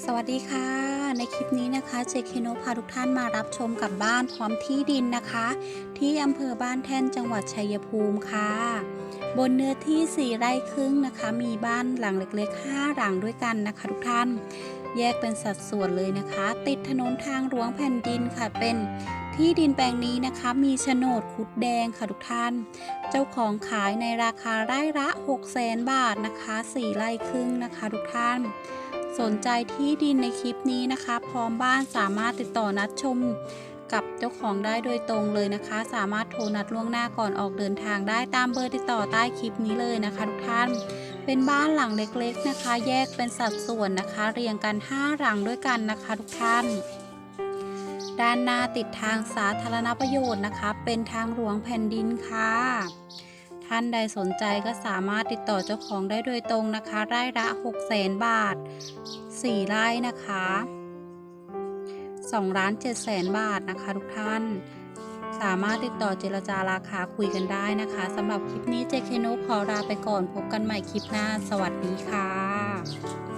สวัสดีค่ะ ในคลิปนี้นะคะเจเคโนพาทุกท่านมารับชมกับบ้านพร้อมที่ดินนะคะ ที่อำเภอบ้านแท่นจังหวัดชัยภูมิค่ะ บนเนื้อที่ 4 ไร่ครึ่งนะคะ มีบ้านหลังเล็กๆ 5 หลังด้วยกันนะคะทุกท่าน แยกเป็นสัดส่วนเลยนะคะ ติดถนนทางหลวงแผ่นดินค่ะเป็นที่ดินแปลงนี้นะคะมีโฉนดคุดแดงค่ะทุกท่าน เจ้าของขายในราคาไร่ละ 6 0 0 0 0 0 บาทนะคะ 4 ไร่ครึ่งนะคะทุกท่าน สนใจที่ดินในคลิปนี้นะคะ พร้อมบ้านสามารถติดต่อนัดชมกับเจ้าของได้โดยตรงเลยนะคะ สามารถโทรนัดล่วงหน้าก่อนออกเดินทางได้ตามเบอร์ติดต่อใต้คลิปนี้เลยนะคะทุกท่าน เป็นบ้านหลังเล็กๆนะคะ แยกเป็นสัดส่วนนะคะ เรียงกัน 5 หลังด้วยกันนะคะ ทุกท่าน ด้านหน้าติดทางสาธารณประโยชน์นะคะ เป็นทางหลวงแผ่นดินค่ะ ท่านใดสนใจก็สามารถติดต่อเจ้าของได้โดยตรงนะคะไร่ละ6 0แสนบาท 4 ไร่นะคะ2ล้าน7แสนบาทนะคะทุกท่าน สามารถติดต่อเจรจาราคาคุยกันได้นะคะสำหรับคลิปนี้เจเคโนขอลาไปก่อนพบกันใหม่คลิปหน้า สวัสดีค่ะ